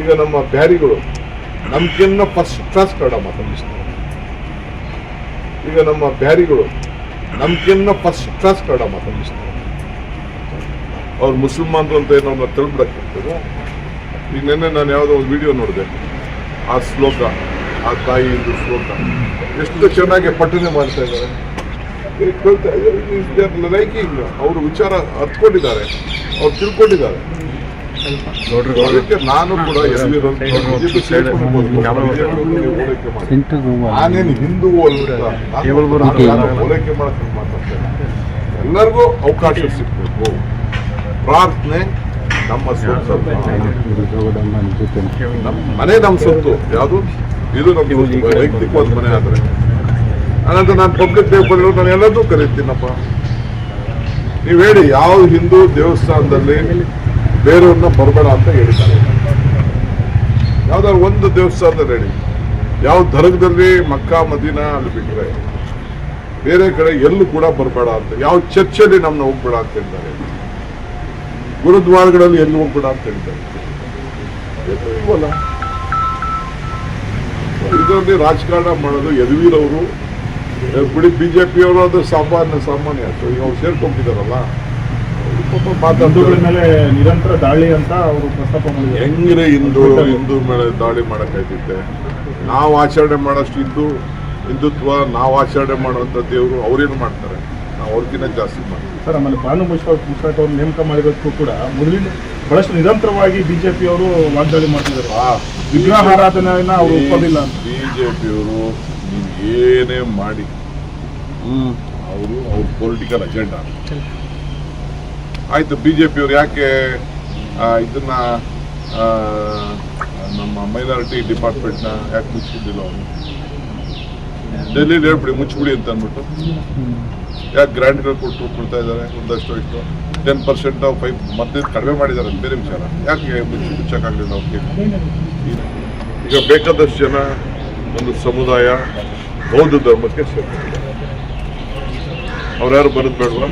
ಈಗ ನಮ್ಮ ಬ್ಯಾರಿಗಳು ನಮ್ಗಿನ್ನ ಫಸ್ಟ್ ಕ್ಲಾಸ್ ಕನ್ನಡ ಮಾತಾಡಿಸ್ತಾರೆ ಈಗ ನಮ್ಮ ಬ್ಯಾರಿಗಳು ನಮ್ಗಿನ್ನ ಫಸ್ಟ್ ಕ್ಲಾಸ್ ಕನ್ನಡ ಮಾತಾಡಿಸ್ತಾರೆ ಅವ್ರು ಮುಸಲ್ಮಾನರು ಅಂತ ಏನೋ ಅವ್ರನ್ನ ತಿಳ್ಬಿಡಕ್ಕಿರ್ತದೆ ಈಗ ನಿನ್ನೆ ನಾನು ಯಾವುದೋ ಒಂದು ವಿಡಿಯೋ ನೋಡಿದೆ. ಆ ಶ್ಲೋಕ, ಆ ತಾಯಿಯಿಂದ ಶ್ಲೋಕ. ಎಷ್ಟು ಚೆನ್ನಾಗಿ ಪಠನೆ ಮಾಡ್ತಾ ಇದ್ದಾರೆ. ಲೈಕಿಂಗ್, ಅವರು ವಿಚಾರ ಹತ್ಕೊಂಡಿದ್ದಾರೆ ಅವ್ರು ತಿಳ್ಕೊಂಡಿದ್ದಾರೆ. ನಾನು ಕೂಡ ನಾನೇನು ಹಿಂದೂ ಹೋಲಿಕೆ ಮಾತಾಡ್ತೇನೆ. ಎಲ್ಲರಿಗೂ ಅವಕಾಶ ಸಿಗಬೇಕು. ಪ್ರಾರ್ಥನೆ ನಮ್ಮ ಸ್ವಂತ ನಮ್ಮ ಮನೆ ನಮ್ಮ ಸೊತ್ತು ಯಾವುದು? ಇದು ನಮ್ಮ ವೈಯಕ್ತಿಕವಾದ ಮನೆ ಆದರೆ. ಅನಂತರ ನಾನು ಪಬ್ಲಿಕ್ ಬಂದಿರೋ ನಾನು ಎಲ್ಲದೂ ಕರೀತೀನಪ್ಪ. ನೀವು ಹೇಳಿ ಯಾವ ಹಿಂದೂ ದೇವಸ್ಥಾನದಲ್ಲಿ ಬೇರೆಯವ್ರನ್ನ ಬರಬೇಡ ಅಂತ ಹೇಳಿದ್ದಾರೆ. ಯಾವ್ದಾದ್ರು ಒಂದು ದೇವಸ್ಥಾನದಲ್ಲಿ ಹೇಳಿ ಯಾವ ದರ್ಗದಲ್ಲಿ ಮಕ್ಕಾ, ಮದೀನ ಅಲ್ಲಿ ಬಿಟ್ಟರೆ ಬೇರೆ ಕಡೆ ಎಲ್ಲೂ ಕೂಡ ಬರಬೇಡ ಅಂತ ಯಾವ ಚರ್ಚಲ್ಲಿ ನಮ್ಮನ್ನ ಹೋಗ್ಬೇಡ ಅಂತ ಹೇಳಿದ್ದಾರೆ. ಗುರುದ್ವಾರಗಳಲ್ಲಿ ಎಲ್ಲಿ ಹೋಗ್ಬೇಡ ಅಂತ ಹೇಳಿದ್ದಾರೆ. ಇದರಲ್ಲಿ ರಾಜಕಾರಣ ಮಾಡೋದು ಯದುವೀರವರು ಬಿಡಿ ಬಿಜೆಪಿ ಅವರು ಅದು ಸಾಮಾನ್ಯ ಸಾಮಾನ್ಯ ಆಯ್ತು. ಈಗ ಅವ್ರು ಸೇರ್ಕೊಂಡಿದ್ದಾರಲ್ಲ ಅವ್ರು ಪಾಪ ಹಿಂದೂಗಳ ಮಾತಾಡ್ತಾರೆ ಮೇಲೆ ನಿರಂತರ ದಾಳಿ ಅಂತ ಅವರು ಪ್ರಸ್ತಾಪ ಮಾಡಿದ್ದಾರೆ ಹೆಂಗ್ರೆ ಹಿಂದೂ ಹಿಂದೂ ಮೇಲೆ ದಾಳಿ ಮಾಡಕ್ಕಾಯ್ತಿತ್ತೆ? ನಾವು ಆಚರಣೆ ಮಾಡೋಷ್ಟು ಇದ್ದು ಹಿಂದುತ್ವ ನಾವು ಆಚರಣೆ ಮಾಡುವಂಥ ದೇವರು ಅವ್ರೇನು ಮಾಡ್ತಾರೆ? ನಾವು ಅವ್ರಿಗಿಂತ ಜಾಸ್ತಿ ಮಾಡ್ತೀವಿ. ಸರ್ ಆಮೇಲೆ ಭಾನು ಮುಷ್ಫಾಕ್ ಮುಷ್ಫಾಕ್ ಅವ್ರು ನೇಮಕ ಮಾಡಿರೋದಕ್ಕೂ ಕೂಡ ಮೊದಲಿನ ಬಹಳಷ್ಟು ನಿರಂತರವಾಗಿ ಬಿಜೆಪಿ ಅವರು ವಾಗ್ದಾಳಿ ಮಾಡ್ತಿದ್ದಾರೆ. ವಿಗ್ರಹಾರಾಧನೆಯನ್ನ ಅವರು ಒಪ್ಪೋದಿಲ್ಲ ಅಂತ. ಬಿಜೆಪಿಯವರು ನೀವು ಏನೇ ಮಾಡಿ ಅವರು ಅವ್ರ ಪೊಲಿಟಿಕಲ್ ಅಜೆಂಡಾ ಆಯ್ತು ಬಿ ಯಾಕೆ ಆ, ಇದನ್ನ ಇದನ್ನು ನಮ್ಮ ಮೈನಾರಿಟಿ ಡಿಪಾರ್ಟ್ಮೆಂಟ್ನ ಯಾಕೆ ಮುಚ್ಚಿದ್ದಿಲ್ಲ ಅವರು? ಡೆಲ್ಲಿ ಹೇಳ್ಬಿಡಿ ಮುಚ್ಚಿಬಿಡಿ ಅಂತ ಅಂದ್ಬಿಟ್ಟು. ಯಾಕೆ ಗ್ರ್ಯಾಂಡ್ಗಳು ಕೊಟ್ಟು ಕೊಡ್ತಾ ಇದ್ದಾರೆ? ಒಂದಷ್ಟು ಇಷ್ಟು. ಟೆನ್ ಪರ್ಸೆಂಟ್ ಫೈವ್ ಮತ್ತೆ ಕಡಿಮೆ ಮಾಡಿದ್ದಾರೆ ಬೇರೆ ವಿಚಾರ. ಯಾಕೆ ಮುಚ್ಚಿ ಮುಚ್ಚಕ್ಕಾಗಲಿಲ್ಲ ಅವ್ರಿಗೆ ಈಗ ಬೇಕಾದಷ್ಟು ಜನ ಒಂದು ಸಮುದಾಯ ಬೌದ್ಧ ಧರ್ಮಕ್ಕೆ ಸೇರ್ಕೊಂಡಿದ್ದಾರೆ ಅವ್ರ್ಯಾರು ಬರೋದು ಬೇಡವಾ?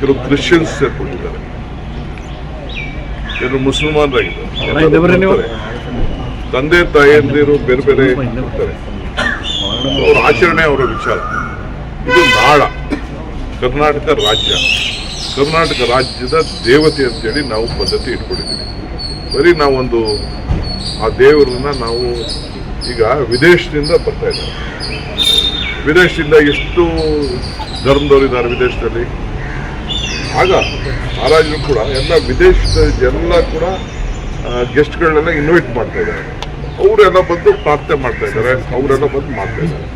ಕೆಲವು ಕ್ರಿಶ್ಚಿಯನ್ಸ್ ಸೇರ್ಕೊಂಡಿದ್ದಾರೆ ಕೆಲವು ಮುಸಲ್ಮಾನರಾಗಿದ್ದಾರೆ. ತಂದೆ ತಾಯಿಯಂದಿರು ಬೇರೆ ಬೇರೆ ಇರ್ತಾರೆ ಅವ್ರ ಆಚರಣೆ ಅವರ ವಿಚಾರ. ಇದು ನಾಳ. ಕರ್ನಾಟಕ ರಾಜ್ಯ. ಕರ್ನಾಟಕ ರಾಜ್ಯದ ದೇವತೆ ಅಂತೇಳಿ ನಾವು ಪದ್ಧತಿ ಇಟ್ಕೊಂಡಿದ್ದೀವಿ. ಬರೀ ನಾವೊಂದು ಆ ದೇವರನ್ನ ನಾವು ಈಗ ವಿದೇಶದಿಂದ ಬರ್ತಾ ಇದ್ದಾರೆ. ವಿದೇಶದಿಂದ ಎಷ್ಟು ಧರ್ಮದವರು ಇದ್ದಾರೆ ವಿದೇಶದಲ್ಲಿ? ಆಗ ಮಹಾರಾಜರು ಕೂಡ, ಎಲ್ಲ ವಿದೇಶದ ಎಲ್ಲ ಕೂಡ ಗೆಸ್ಟ್ಗಳನ್ನೆಲ್ಲ ಇನ್ವೈಟ್ ಮಾಡ್ತಾ ಇದ್ದಾರೆ. ಅವರೆಲ್ಲ ಬಂದು ಪ್ರಾರ್ಥನೆ ಮಾಡ್ತಾ ಇದ್ದಾರೆ. ಅವರೆಲ್ಲ ಬಂದು ಮಾಡ್ತಾ ಇದ್ದಾರೆ.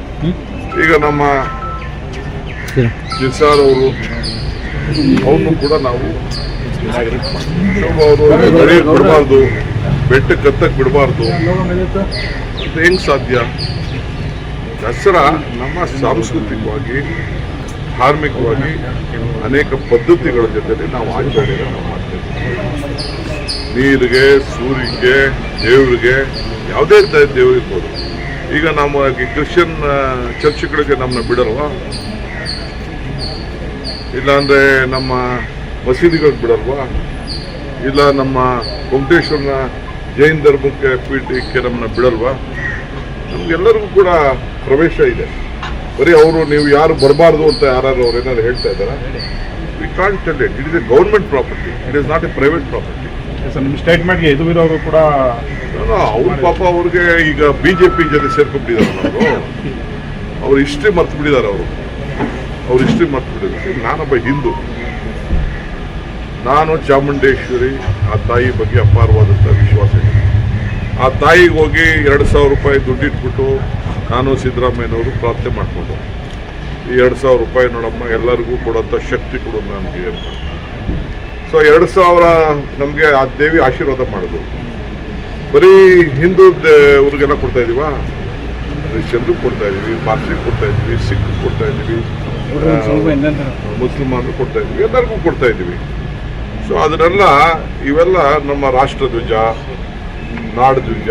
ಈಗ ನಮ್ಮ ನಿಸಾರ್ ಅವರು ಅವನು ಕೂಡ ನಾವು ಅವರು ನಡೆಯಕ್ಕೆ ಬಿಡಬಾರ್ದು ಬೆಟ್ಟಕ್ಕೆ ಕತ್ತಕ್ಕೆ ಬಿಡಬಾರ್ದು. ಅದು ಹೆಂಗ್ ಸಾಧ್ಯ? ದಸರಾ ನಮ್ಮ ಸಾಂಸ್ಕೃತಿಕವಾಗಿ ಧಾರ್ಮಿಕವಾಗಿ ಅನೇಕ ಪದ್ಧತಿಗಳ ಜೊತೆಲಿ ನಾವು ಆಚರಣೆಗಳನ್ನು ಮಾಡ್ತೇವೆ. ನೀರಿಗೆ ಸೂರ್ಯಗೆ ದೇವರಿಗೆ, ಯಾವುದೇ ತ ದೇವ್ರು ಇರ್ಬೋದು. ಈಗ ನಮ್ಮ ಕ್ರಿಶ್ಚಿಯನ್ ಚರ್ಚ್ಗಳಿಗೆ ನಮ್ಮನ್ನ ಬಿಡಲ್ವಾ? ಇಲ್ಲಾಂದ್ರೆ ನಮ್ಮ ಮಸೀದಿಗಳಿಗೆ ಬಿಡಲ್ವಾ? ಇಲ್ಲ ನಮ್ಮ ವೆಂಕಟೇಶ್ವರನ ಜೈನ್ ಧರ್ಮಕ್ಕೆ ಪೀಠಕ್ಕೆ ನಮ್ಮನ್ನ ಬಿಡಲ್ವಾ? ನಮಗೆಲ್ಲರಿಗೂ ಕೂಡ ಪ್ರವೇಶ ಇದೆ. ಬರೀ ಅವರು ನೀವು ಯಾರು ಬರಬಾರ್ದು ಅಂತ ಯಾರು ಅವ್ರು ಏನಾದ್ರು ಹೇಳ್ತಾ ಇದ್ದಾರಾ? We can't tell it it is a government property it is not a private property sir ನಿಮ್ಮ ಸ್ಟೇಟ್ಮೆಂಟ್ಗೆ ಎದುರಿರೋರು ಕೂಡ ಅವ್ರ ಪಾಪ ಅವ್ರಿಗೆ ಈಗ ಬಿಜೆಪಿ ಜೊತೆ ಸೇರ್ಕೊಂಡಿದ್ದಾರೆ ಅವರು. ಅವ್ರ ಹಿಸ್ಟ್ರಿ ಮರ್ತು ಬಿಟ್ಟಿದ್ದಾರೆ ಅವರು. ಅವ್ರ ಹಿಸ್ಟ್ರಿ ಮರ್ತು ಬಿಟ್ಟಿದ್ದಾರೆ. ನಾನೊಬ್ಬ ಹಿಂದೂ. ನಾನು ಚಾಮುಂಡೇಶ್ವರಿ ಆ ತಾಯಿ ಬಗ್ಗೆ ಅಪಾರವಾದಂಥ ವಿಶ್ವಾಸ ಇದೆ. ಆ ತಾಯಿಗೆ ಹೋಗಿ ಎರಡು ಸಾವಿರ ರೂಪಾಯಿ ದುಡ್ಡಿಟ್ಬಿಟ್ಟು ನಾನು ಸಿದ್ದರಾಮಯ್ಯನವರು ಪ್ರಾರ್ಥನೆ ಮಾಡಿಕೊಂಡು, ಈ ಎರಡು ಸಾವಿರ ರೂಪಾಯಿ ನೋಡಮ್ಮ, ಎಲ್ಲರಿಗೂ ಕೊಡೋಂಥ ಶಕ್ತಿ ಕೊಡು ನನಗೆ ಅಂತ. ಸೊ ಎರಡು ಸಾವಿರ ನಮಗೆ ಆ ದೇವಿ ಆಶೀರ್ವಾದ ಮಾಡೋದು ಬರೀ ಹಿಂದೂ ಅವ್ರಿಗೆಲ್ಲ ಕೊಡ್ತಾ ಇದೀವಾ? ಕ್ರಿಶ್ಚಿಯನ್ರು ಕೊಡ್ತಾ ಇದೀವಿ ಪಾರ್ಸಿಗೆ ಕೊಡ್ತಾ ಇದೀವಿ ಸಿಖ್ ಕೊಡ್ತಾ ಇದೀವಿ ಮುಸ್ಲಿಮಾನರು ಕೊಡ್ತಾ ಇದೀವಿ, ಎಲ್ಲರಿಗೂ ಕೊಡ್ತಾ ಇದೀವಿ. ಸೊ ಅದನ್ನೆಲ್ಲ ಇವೆಲ್ಲ ನಮ್ಮ ರಾಷ್ಟ್ರ ಧ್ವಜ ನಾಡು ಧ್ವಜ